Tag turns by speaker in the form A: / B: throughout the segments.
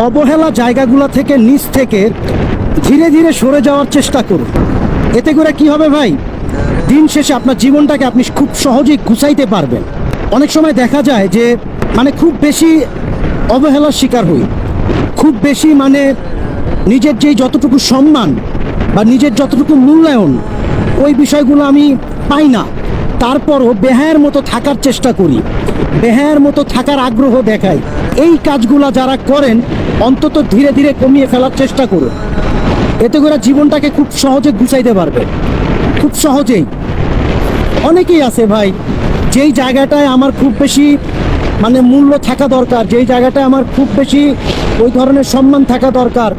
A: অবহেলা জায়গাগুলো থেকে নিচ থেকে ধীরে ধীরে সরে যাওয়ার চেষ্টা করুন। এতে করে কি হবে ভাই? দিন শেষে আপনার জীবনটাকে আপনি খুব সহজেই গুছাইতে পারবেন। অনেক সময় দেখা যায় যে মানে খুব বেশি অবহেলার শিকার হই। খুব বেশি মানে নিজের যেই যতটুকু সম্মান বা নিজের যতটুকু মূল্যায়ন, ওই বিষয়গুলো আমি পাই না। তারপরও বেহায়ের মতো থাকার চেষ্টা করি। বেহায়ের মতো থাকার আগ্রহ দেখাই। এই কাজগুলো যারা করেন অন্তত ধীরে ধীরে কমিয়ে ফেলার চেষ্টা করুন। এতে করে জীবনটাকে খুব সহজে গুছাইতে পারবে। খুব সহজেই। অনেকেই আছে ভাই, যেই জায়গাটায় আমার খুব বেশি মানে মূল্য থাকা দরকার, যেই জায়গাটায় আমার খুব বেশি ওই ধরনের সম্মান থাকা দরকার,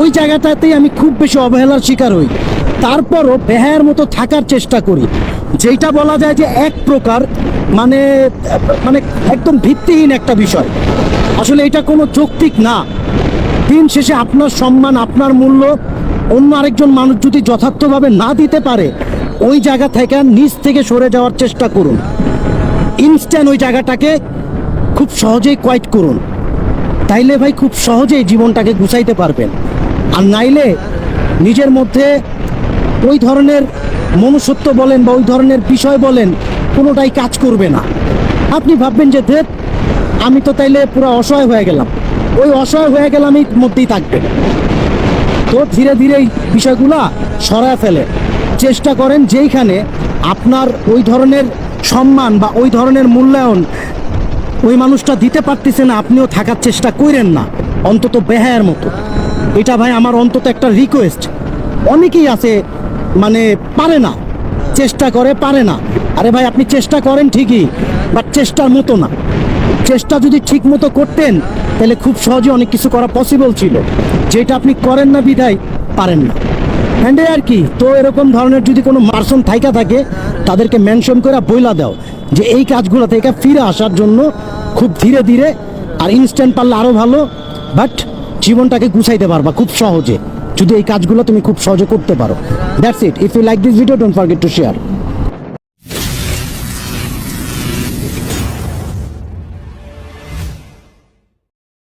A: ওই জায়গাটাতেই আমি খুব বেশি অবহেলার শিকার হই। তারপরও বেহায়ের মতো থাকার চেষ্টা করি। যেটা বলা যায় যে এক প্রকার মানে মানে একদম ভিত্তিহীন একটা বিষয়। আসলে এটা কোনো যৌক্তিক না। দিন শেষে আপনার সম্মান, আপনার মূল্য, অন্য আরেকজন মানুষ যদি যথার্থভাবে না দিতে পারে, ওই জায়গা থেকে নিচ থেকে সরে যাওয়ার চেষ্টা করুন। ইনস্ট্যান্ট ওই জায়গাটাকে খুব সহজেই কোয়াইট করুন। তাইলে ভাই খুব সহজেই জীবনটাকে গুছাইতে পারবেন। আর নাইলে নিজের মধ্যে ওই ধরনের মনুষ্যত্ব বলেন বা ওই ধরনের বিষয় বলেন কোনোটাই কাজ করবে না। আপনি ভাববেন যে ধেত আমি তো তাইলে পুরো অসহায় হয়ে গেলাম। ওই অসহায় হয়ে গেলাম এই মধ্যেই থাকবে। তো ধীরে ধীরে এই বিষয়গুলা সরায় ফেলে। চেষ্টা করেন যেইখানে আপনার ওই ধরনের সম্মান বা ওই ধরনের মূল্যায়ন ওই মানুষটা দিতে পারতেছে না, আপনিও থাকার চেষ্টা করেন না। অন্তত বেহায়ের মতো। এটা ভাই, আমার অন্তত একটা রিকোয়েস্ট অনেকেই আছে মানে পারে না। চেষ্টা করে, পারে না। আরে ভাই, আপনি চেষ্টা করেন ঠিকই বাট চেষ্টার মতো না। চেষ্টা যদি ঠিক মতো করতেন, তাহলে খুব সহজে অনেক কিছু করা পসিবল ছিল। যেটা আপনি করেন না বিধায় পারেন না। হ্যান্ডে আর কি, তো এরকম ধরনের যদি কোনো মার্সন থাইকা থাকে, তাদেরকে মেনশন করে বইলা দাও, যে এই কাজগুলো থেকে ফিরে আসার জন্য খুব ধীরে ধীরে আর ইনস্ট্যান্ট পারলে আরও ভালো বাট জীবনটাকে গুছাইতে পারবা খুব সহজে। যদি এই কাজগুলো তুমি খুব সহজে করতে পারো। That's it if you like this video don't forget to share